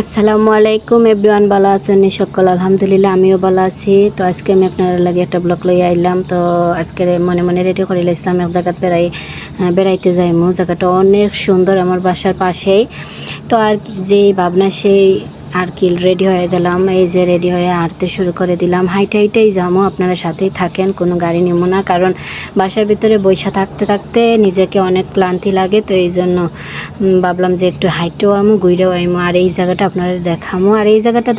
আসসালামু আলাইকুম এভরিওয়ান, ভালো আছেন সকল? আলহামদুলিল্লাহ, আমিও ভালো আছি। তো আজকে আমি আপনার লাগে একটা ব্লগ লই আইলাম। তো আজকে মনে মনে রেডি করে লাইছিলাম, এক জায়গাত বেড়াই বেড়াইতে যাইমু। জায়গাটা অনেক সুন্দর আমার বাসার পাশেই। তো আর যেই ভাবনা সেই আর কিল রেডি হয়ে গেলাম। এই যে রেডি হয়ে হাঁটতে শুরু করে দিলাম। হাইটে হাইটেই যাব, আপনারা সাথেই থাকেন, কোনো গাড়ি নেব না। কারণ বাসার ভিতরে বৈশা থাকতে থাকতে নিজেকে অনেক ক্লান্তি লাগে, তো এই জন্য ভাবলাম যে একটু হাইটেও আমু ঘুরেও আইমু, আর এই জায়গাটা আপনাদের দেখামো। আর এই জায়গাটা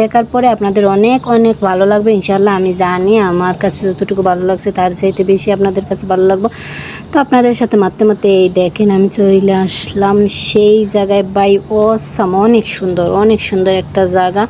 দেখার পরে আপনাদের অনেক অনেক ভালো লাগবে ইনশাল্লাহ আমি জানি, আমার কাছে যতটুকু ভালো লাগছে তার চাইতে বেশি আপনাদের কাছে ভালো লাগবে। তো আপনাদের সাথে মারতে মারতে এই দেখেন আমি চলে আসলাম সেই জায়গায়। বাই, অসাম, অনেক সুন্দর অনেক সুন্দর। একটা জায়গা।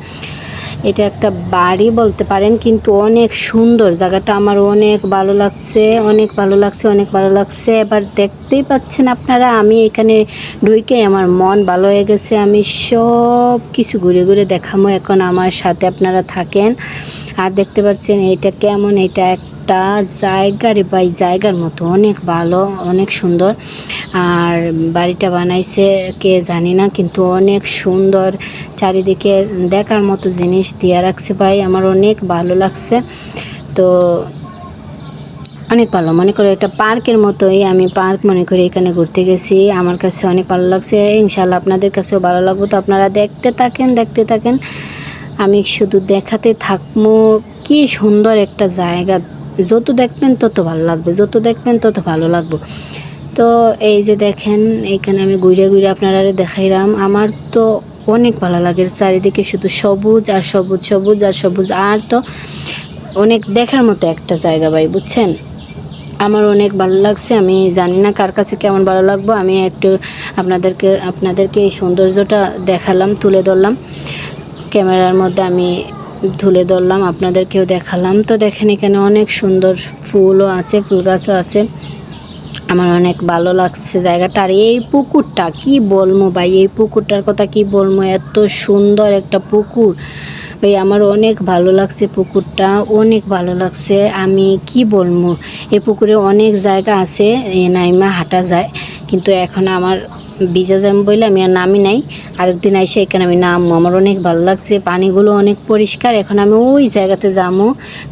এটা একটা বাড়ি বলতে পারেন, কিন্তু অনেক সুন্দর। জায়গাটা আমার অনেক ভালো লাগছে, অনেক ভালো লাগছে, অনেক ভালো লাগছে। এবার দেখতেই পাচ্ছেন আপনারা, আমি এখানে ঢুকে আমার মন ভালো হয়ে গেছে। আমি সব কিছু ঘুরে ঘুরে দেখাবো এখন আমার সাথে আপনারা থাকেন। আর দেখতে পাচ্ছেন এটা কেমন, এটা একটা জায়গা রে জায়গার মতো। অনেক ভালো, অনেক সুন্দর। আর বাড়িটা বানাইছে, কে জানি না, কিন্তু অনেক সুন্দর চারিদিকে দেখার মতো জিনিস দিয়ে রাখছে ভাই, আমার অনেক ভালো লাগছে। তো অনেক ভালো, মনে করে একটা পার্কের মতোই, আমি পার্ক মনে করি এখানে ঘুরতে গেছি, আমার কাছে অনেক ভালো লাগছে ইনশাল্লাহ আপনাদের কাছেও ভালো লাগবে, তো আপনারা দেখতে থাকেন দেখতে থাকেন। আমি শুধু দেখাতে থাকব, কি সুন্দর একটা জায়গা, যত দেখবেন তত ভালো লাগবে, যত দেখবেন তত ভালো লাগবে। তো এই যে দেখেন, এখানে আমি ঘুরে ঘুরে আপনারা দেখাইলাম। আমার তো অনেক ভালো লাগে চারিদিকে শুধু সবুজ আর সবুজ সবুজ আর সবুজ। আর তো অনেক দেখার মতো একটা জায়গা ভাই, বুঝছেন? আমার অনেক ভালো লাগছে, আমি জানি না কার কাছে কেমন ভালো লাগবো। আমি একটু আপনাদেরকে আপনাদেরকে এই সৌন্দর্যটা দেখালাম, তুলে ধরলাম। ক্যামেরার মধ্যে আমি তুলে ধরলাম, আপনাদেরকেও দেখালাম। তো দেখেন এখানে অনেক সুন্দর ফুলও আছে, ফুল গাছও আছে। আমার অনেক ভালো লাগছে জায়গাটা। আর এই পুকুরটা কি বলব ভাই? এই পুকুরটার কথা কি বলব? এত সুন্দর একটা পুকুর। ভাই, আমার অনেক ভালো লাগছে পুকুরটা, অনেক ভালো লাগছে। আমি কি বলব? এই পুকুরে অনেক জায়গা আছে নাইমা হাঁটা যায়। কিন্তু এখন আমার ভিজা যাম বলে আমি আর নামি নাই। আরেকদিন আইসে এখানে আমি নামবো আমার অনেক ভালো লাগছে, পানিগুলো অনেক পরিষ্কার। এখন আমি ওই জায়গাতে যাব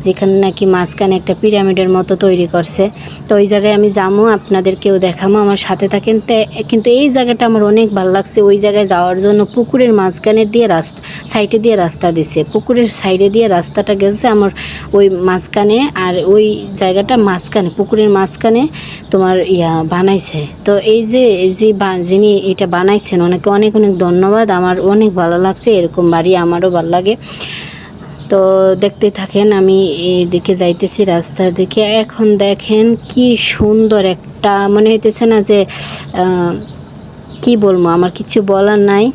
যেখানে নাকি মাঝখানে একটা পিরামিডের মতো তৈরি করছে। তো ওই জায়গায় আমি যাব আপনাদেরকেও দেখামো, আমার সাথে থাকেন। কিন্তু এই জায়গাটা আমার অনেক ভালো লাগছে, ওই জায়গায় যাওয়ার জন্য পুকুরের মাঝখানে দিয়ে রাস্তা, সাইডে দিয়ে রাস্তা দিছে। পুকুরের সাইডে দিয়ে রাস্তাটা গেছে আমার ওই মাঝখানে, আর ওই জায়গাটা মাঝখানে, পুকুরের মাঝখানে তোমার ইয়া বানাইছে। তো এই যে এই যে যিনি এটা বানাইছেন, ওনাকে অনেক অনেক ধন্যবাদ। আমার অনেক ভালো লাগছে, এরকম বাড়ি আমারও ভালো লাগে। তো দেখতে থাকেন, আমি এদিকে যাইতেছি রাস্তার দিকে। এখন দেখেন কি সুন্দর একটা, মনে হইতেছে না যে কি বলব, আমার কিছু বলার নাই।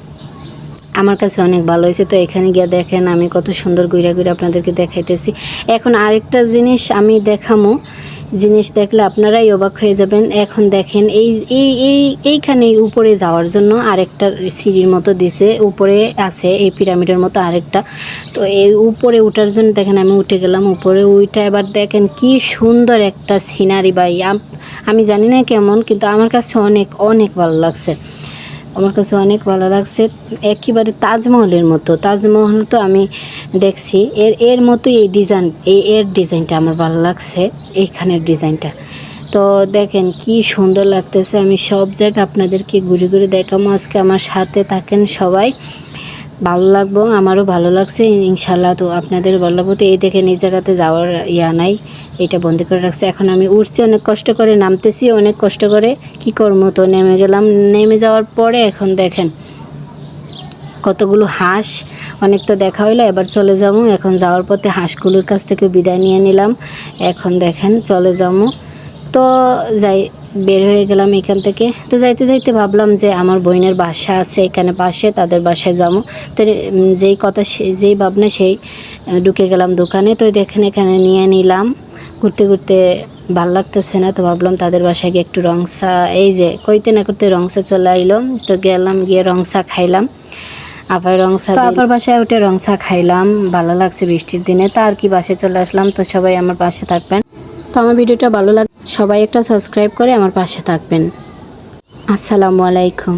আমার কাছে অনেক ভালো হয়েছে। তো এখানে গিয়ে দেখেন, আমি কত সুন্দর ঘুরে ঘুরে আপনাদেরকে দেখাইতেছি। এখন আরেকটা জিনিস আমি দেখামো। জিনিস দেখলে আপনারাই অবাক হয়ে যাবেন। এখন দেখেন, এই এই এই, এইখানে উপরে যাওয়ার জন্য আরেকটা সিঁড়ির মতো দিছে। উপরে আছে এই পিরামিডের মতো আরেকটা। তো এই উপরে উঠার জন্য দেখেন আমি উঠে গেলাম। উপরে উইটা এবার দেখেন কি সুন্দর একটা সিনারি বাই আমি জানি না কেমন, কিন্তু আমার কাছে অনেক অনেক ভালো লাগছে। আমার কাছে অনেক ভালো লাগছে। একেবারে তাজমহলের মতো। তাজমহল তো আমি দেখছি। এর এর মতো এই ডিজাইন এই, এর ডিজাইনটা আমার ভালো লাগছে এইখানের ডিজাইনটা তো দেখেন কি সুন্দর লাগতেছে। আমি সব জায়গায় আপনাদেরকে ঘুরে ঘুরে দেখাবো। আজকে আমার সাথে থাকেন সবাই। ভালো লাগবো, আমারও ভালো লাগছে ইনশাল্লাহ তো আপনাদের ভালো তো এই দেখেন এই জায়গাতে যাওয়ার ইয়া নাই, এটা বন্ধ করে রাখছে। এখন আমি উঠছি, অনেক কষ্ট করে নামতেছি, অনেক কষ্ট করে কি করব তো, নেমে গেলাম, নেমে যাওয়ার পরে এখন দেখেন কতগুলো হাঁস, অনেক তো দেখা হইল, এবার চলে যাব। এখন যাওয়ার পথে হাঁসগুলোর কাছ থেকে বিদায় নিয়ে নিলাম। এখন দেখেন চলে যাব। তো যাই বের হয়ে গেলাম এখান থেকে। তো যাইতে যাইতে ভাবলাম যে আমার বোনের বাসা আছে এখানে পাশে তাদের বাসায় যাব। তো যেই কথা সে- যেই ভাবনা সেই ঢুকে গেলাম দোকানে। তো দেখেন এখানে নিয়ে নিলাম। ঘুরতে ঘুরতে ভালো লাগতেছে না তো ভাবলাম তাদের বাসায় গিয়ে একটু রংসা এই যে কইতে না করতে রংসা চলে আইলো। তো গেলাম গিয়ে রংসা খাইলাম। আবার রংসা তো আবার বাসায় উঠে রংসা খাইলাম। ভালো লাগছে বৃষ্টির দিনে। তো আর কি বাসায় চলে আসলাম? তো সবাই আমার পাশে থাকবেন। তো আমার ভিডিওটা ভালো লাগ সবাই একটা সাবস্ক্রাইব করে আমার পাশে থাকবেন। আসসালামু আলাইকুম।